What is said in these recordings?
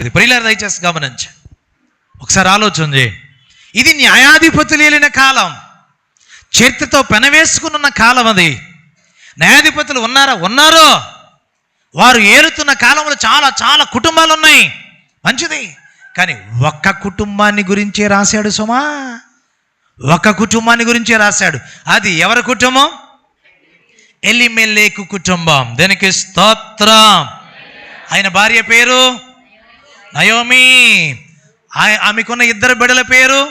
ఇది ప్రియుల దయచేసి గమనించి ఒకసారి ఆలోచన చేయండి. ఇది న్యాయాధిపతులు ఏలిన కాలం. చరిత్రతో పెనవేసుకున్న కాలం అది. న్యాయాధిపతులు ఉన్నారా? ఉన్నారో? వారు ఏలుతున్న కాలంలో చాలా చాలా కుటుంబాలు ఉన్నాయి. మంచిది. కానీ ఒక్క కుటుంబాన్ని గురించే రాశాడు సుమా. ఒక కుటుంబాన్ని గురించే రాశాడు. అది ఎవరి కుటుంబం? ఎలిమెల్లేకు కుటుంబం. దీనికి స్తోత్రం? ఆయన భార్య పేరు? నయోమి ఆయ- ఆమెకున్న ఇద్దరు బిడల పేరు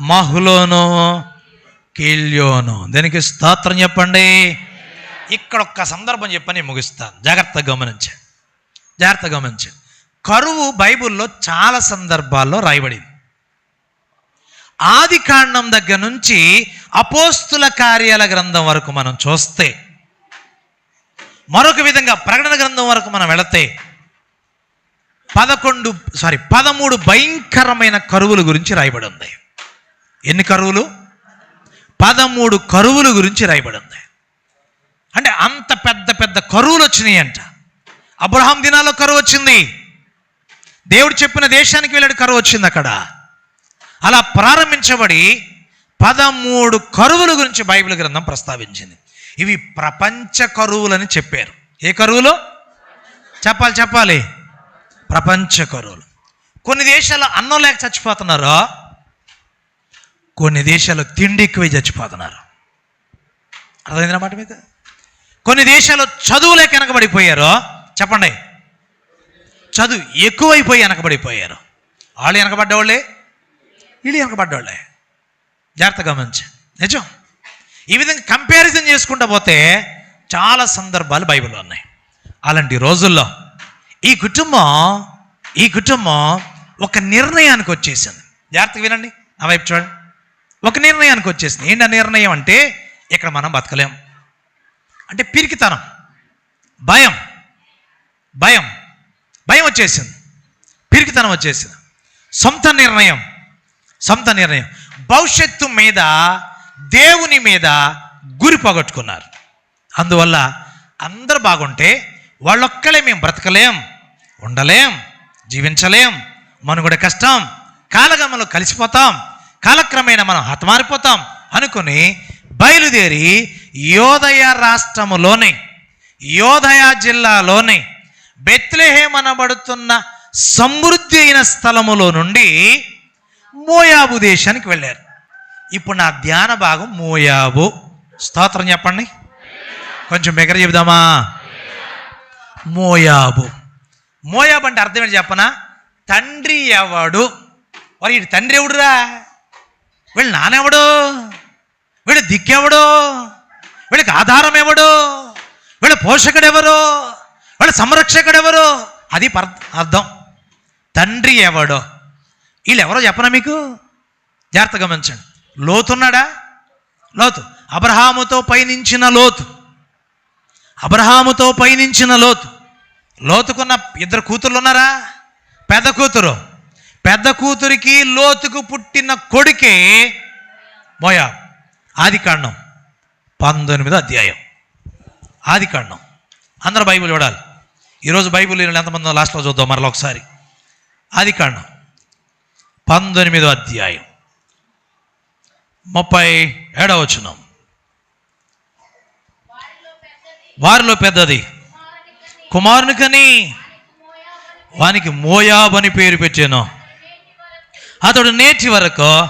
మహులోను కీల్యోను. దీనికి స్తోత్రం చెప్పండి? ఇక్కడ ఒక్క సందర్భం చెప్పని ముగిస్తాను. జాగ్రత్తగా గమనించండి. జాగ్రత్తగా గమనించండి. కరువు బైబిల్లో చాలా సందర్భాల్లో రాయబడింది. ఆది కాండం దగ్గర నుంచి అపోస్తుల కార్యాల గ్రంథం వరకు మనం చూస్తే మరొక విధంగా ప్రకటన గ్రంథం వరకు మనం వెళతే పదకొండు సారీ పదమూడు భయంకరమైన కరువుల గురించి రాయబడి ఉంది ఎన్ని కరువులు? పదమూడు కరువుల గురించి రాయబడి ఉంది అంటే అంత పెద్ద పెద్ద కరువులు వచ్చినాయి అంట అబ్రహాం దినాల్లో కరువు వచ్చింది. దేవుడు చెప్పిన దేశానికి వెళ్ళాడు కరువు వచ్చింది అక్కడ. అలా ప్రారంభించబడి పదమూడు కరువుల గురించి బైబిల్ గ్రంథం ప్రస్తావించింది. ఇవి ప్రపంచ కరువులని చెప్పారు. ఏ కరువులు? చెప్పాలి చెప్పాలి. ప్రపంచ కరువులు కొన్ని దేశాలు అన్నం లేక చచ్చిపోతున్నారు కొన్ని దేశాలు తిండి ఎక్కువై చచ్చిపోతున్నారు. అర్థమైంది మాట మీకు? కొన్ని దేశాలు చదువు లేక వెనకబడిపోయారు చెప్పండి. చదువు ఎక్కువైపోయి వెనకబడిపోయారు. వాళ్ళు వెనకబడ్డవాళ్ళే వీళ్ళు వెనకబడ్డవాళ్ళే. జాగ్రత్త గమనించి నిజం. ఈ విధంగా కంపారిజన్ చేసుకుంటూ పోతే చాలా సందర్భాలు బైబిల్లో ఉన్నాయి. అలాంటి రోజుల్లో ఈ కుటుంబం ఈ కుటుంబం ఒక నిర్ణయానికి వచ్చేసింది. జాగ్రత్తగా వినండి. నా వైపు చూడండి. ఒక నిర్ణయానికి వచ్చేసింది. ఏంటి ఆ నిర్ణయం అంటే ఇక్కడ మనం బతకలేం. అంటే పిరికితనం భయం భయం భయం వచ్చేసింది. పిరికితనం వచ్చేసింది. సొంత నిర్ణయం సొంత నిర్ణయం. భవిష్యత్తు మీద దేవుని మీద గురి పోగొట్టుకున్నారు. అందువల్ల అందరు బాగుంటే వాళ్ళొక్కలే మేము బ్రతకలేం. ఉండలేం జీవించలేం మనుగడ కష్టం కాలగమలో కలిసిపోతాం కాలక్రమేణా మనం హతమారిపోతాం అనుకుని బయలుదేరి యోదయ రాష్ట్రములోని యోదయ జిల్లాలోని బెత్లెహేం అనబడుతున్న సమృద్ధి అయిన స్థలములో నుండి మోయాబు దేశానికి వెళ్ళారు. ఇప్పుడు నా ధ్యాన భాగం మోయాబు. స్తోత్రం చెప్పండి. కొంచెం బిగ్గర చెబుదామా? మోయాబు. మోయాబ్ అంటే అర్థం ఏంటి చెప్పనా? తండ్రి ఎవడు? వారి వీడి తండ్రి ఎవడురా? వీళ్ళు నానెవడు వీడు దిక్కెవడు వీళ్ళకి ఆధారం ఎవడు? వీళ్ళ పోషకుడెవరు వీళ్ళ సంరక్షకుడెవరు అది పర్- అర్థం. తండ్రి ఎవడో? వీళ్ళు ఎవరో చెప్పనా మీకు? జాగ్రత్త గమనించండి. లోతున్నాడా లోతు. అబ్రహాముతో పయనించిన లోతు. అబ్రహాముతో పయనించిన లోతు. లోతుకున్న ఇద్దరు కూతుర్లు ఉన్నారా? పెద్ద కూతురు. పెద్ద కూతురికి లోతుకు పుట్టిన కొడుకే మోయా. ఆది కాండం. పంతొమ్మిదో అధ్యాయం. ఆది కాండం. అందరూ బైబిల్ చూడాలి. ఈరోజు బైబిల్ ఎంతమంది లాస్ట్లో చూద్దాం మరలా ఒకసారి. ఆది కాండం. పంతొమ్మిదో అధ్యాయం. ముప్పై ఏడవ వచ్చినాం వారిలో పెద్దది. కుమారునికని వానికి మోయాబు అని పేరు పెట్టాను. అతడు నేటి వరకు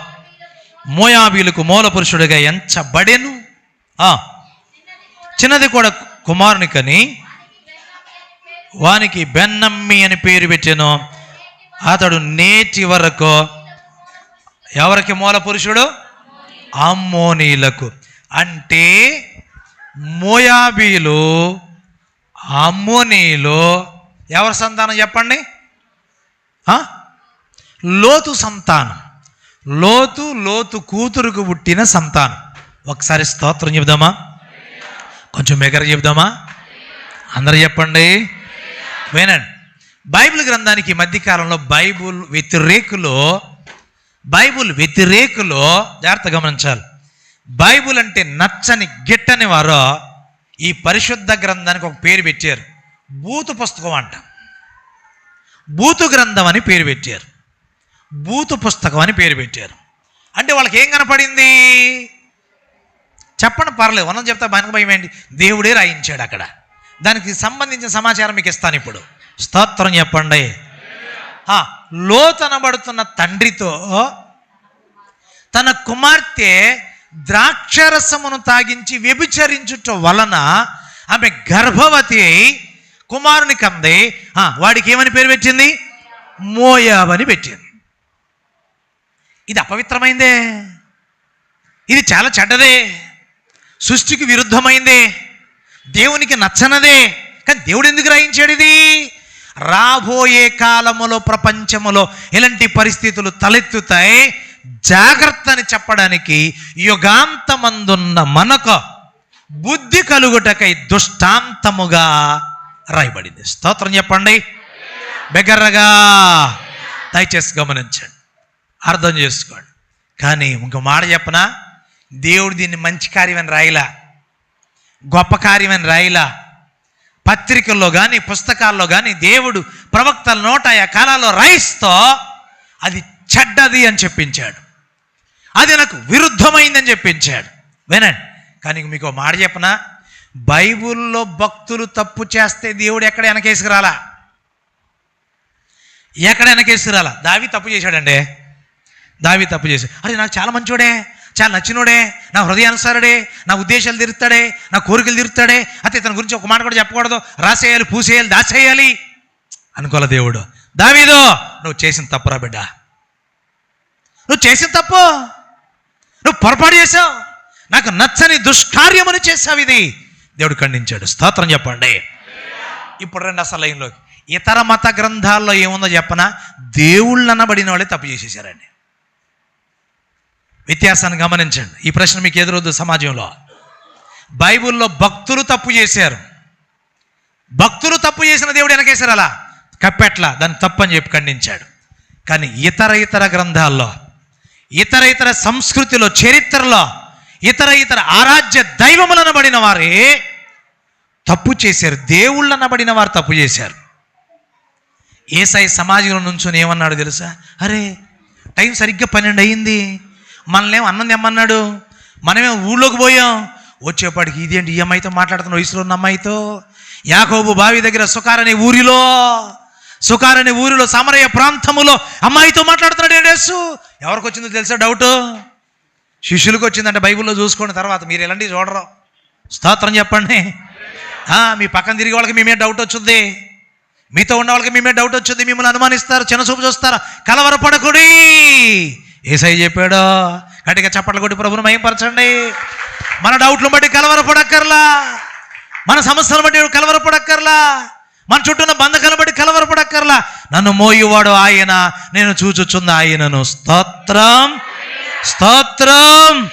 మోయాబీలకు మూల పురుషుడిగా ఎంచబడేను. చిన్నది కూడా కుమారునికని వానికి బెన్నమ్మి అని పేరు పెట్టాను. అతడు నేటి వరకు ఎవరికి మూల పురుషుడు? అమ్మోనీలకు అంటే మోయాబీలు అమ్మోనీలో ఎవరి సంతానం చెప్పండి? లోతు సంతానం. లోతు లోతు కూతురుకు పుట్టిన సంతానం. ఒకసారి స్తోత్రం చెబుదామా? కొంచెం మెగర చెబుదామా? అందరు చెప్పండి. వినండి. బైబిల్ గ్రంథానికి ఈ మధ్యకాలంలో బైబుల్ వ్యతిరేకులో బైబుల్ వ్యతిరేకులో జాగ్రత్త గమనించాలి. బైబుల్ అంటే నచ్చని గిట్టని వారు ఈ పరిశుద్ధ గ్రంథానికి ఒక పేరు పెట్టారు. బూతు పుస్తకం అంట. బూతు గ్రంథం అని పేరు పెట్టారు. బూతు పుస్తకం అని పేరు పెట్టారు. అంటే వాళ్ళకి ఏం కనపడింది? చెప్పండి పర్లేదు. మనం చెప్తా మనకు భయం ఏంటి? దేవుడే రాయించాడు అక్కడ. దానికి సంబంధించిన సమాచారం మీకు ఇస్తాను ఇప్పుడు. స్తోత్రం చెప్పండి. లోతనబడుతున్న తండ్రితో తన కుమార్తె ద్రాక్షరసమును తాగించి వ్యభిచరించుట వలన ఆమె గర్భవతి అయి కుమారుని కంది ఆ, వాడికి ఏమని పేరు పెట్టింది? మోయాబని పెట్టింది. ఇది అపవిత్రమైందే. ఇది చాలా చెడ్డదే. సృష్టికి విరుద్ధమైందే. దేవునికి నచ్చనదే. కానీ దేవుడు ఎందుకు రాయించాడు ఇది? రాబోయే కాలములో ప్రపంచములో ఇలాంటి పరిస్థితులు తలెత్తుతాయి? జాగ్రత్త అని చెప్పడానికి యుగాంతమందున్న మనకు బుద్ధి కలుగుటకై దుష్టాంతముగా రాయబడింది. స్తోత్రం చెప్పండి. బెగర్రగా దయచేసి గమనించండి. అర్థం చేసుకోండి. కానీ ఇంకో మాట చెప్పనా? దేవుడు దీన్ని మంచి కార్యమని రాయిలా? గొప్ప కార్యమని రాయిలా? పత్రికల్లో కానీ పుస్తకాల్లో కానీ దేవుడు ప్రవక్తల నోట ఆ కాలాల్లో రాయిస్తో అది చెడ్డది అని చెప్పించాడు. అది నాకు విరుద్ధమైందని చెప్పించాడు. వినండి. కానీ మీకు మాట చెప్పనా? బైబిల్లో భక్తులు తప్పు చేస్తే దేవుడు ఎక్కడ వెనకేసుకురాలా ఎక్కడ వెనకేసుకురాలా దావి తప్పు చేశాడండి. దావి తప్పు చేశాడు. అరే నాకు చాలా మంచోడే చాలా నచ్చినోడే నా హృదయానుసారుడే నా ఉద్దేశాలు తిరుగుతాడే నా కోరికలు తిరుగుతాడే అయితే ఇతని గురించి ఒక మాట కూడా చెప్పకూడదు. రాసేయాలి పూసేయాలి దాచేయాలి. అనుకోలే దేవుడు? దావీదో నువ్వు చేసిన తప్పురా బిడ్డ? నువ్వు చేసిన తప్పు. నువ్వు పొరపాటు చేసావు నాకు నచ్చని దుష్కార్యమని చేసావు ఇది. దేవుడు ఖండించాడు. స్తోత్రం చెప్పండి. ఇప్పుడు రెండు అసలు లైన్లోకి. ఇతర మత గ్రంథాల్లో ఏముందో చెప్పనా? దేవుళ్ళు అనబడిన వాళ్ళే తప్పు చేసేసారండి. వ్యత్యాసాన్ని గమనించండి. ఈ ప్రశ్న మీకు ఎదురొద్దు సమాజంలో. బైబిల్లో భక్తులు తప్పు చేశారు. భక్తులు తప్పు చేసిన దేవుడు వెనకేశారు అలా. కప్పెట్ల. దాన్ని తప్పని చెప్పి ఖండించాడు. కానీ ఇతర ఇతర గ్రంథాల్లో ఇతర ఇతర సంస్కృతిలో చరిత్రలో ఇతర ఇతర ఆరాధ్య దైవములనబడిన వారే తప్పు చేశారు. దేవుళ్ళనబడిన వారు తప్పు చేశారు. ఏసై సమాజంలో నుంచొని ఏమన్నాడు తెలుసా? అరే టైం సరిగ్గా పన్నెండు అయ్యింది మనల్నేం అన్నం తెమ్మన్నాడు? మనమే ఊళ్ళోకి పోయాం? వచ్చేపాటికి ఇదేంటి ఈ అమ్మాయితో మాట్లాడుతున్న వయసులో ఉన్న అమ్మాయితో? యాకోబు బావి దగ్గర సుకారనే ఊరిలో? సుకారనే ఊరిలో సమరయ ప్రాంతములో అమ్మాయితో మాట్లాడుతున్నాడు ఏంటి యేసు? ఎవరికి వచ్చిందో తెలుసా డౌట్? శిష్యులకు వచ్చిందంటే బైబిల్లో చూసుకున్న తర్వాత మీరు ఎలాంటి చూడరు. స్తోత్రం చెప్పండి. ఆ, మీ పక్కన తిరిగే వాళ్ళకి మేమే డౌట్ వచ్చింది మీతో ఉన్న వాళ్ళకి మేమే డౌట్ వచ్చింది మిమ్మల్ని అనుమానిస్తారు చిన్న చూపు చూస్తారు కలవరపడకుడి. ఏసై చెప్పాడు గట్టిగా చప్పట్లు కొట్టి ప్రభుని మయంపరచండి. మన డౌట్లు బట్టి కలవరపడక్కర్లా. మన సమస్యలను బట్టి కలవరపడక్కర్లా. మన చుట్టూ ఉన్న బంధకాలను నన్ను మోయువాడు ఆయన నేను చూచుచున్న ఆయనను స్తోత్రం. స్తోత్రం.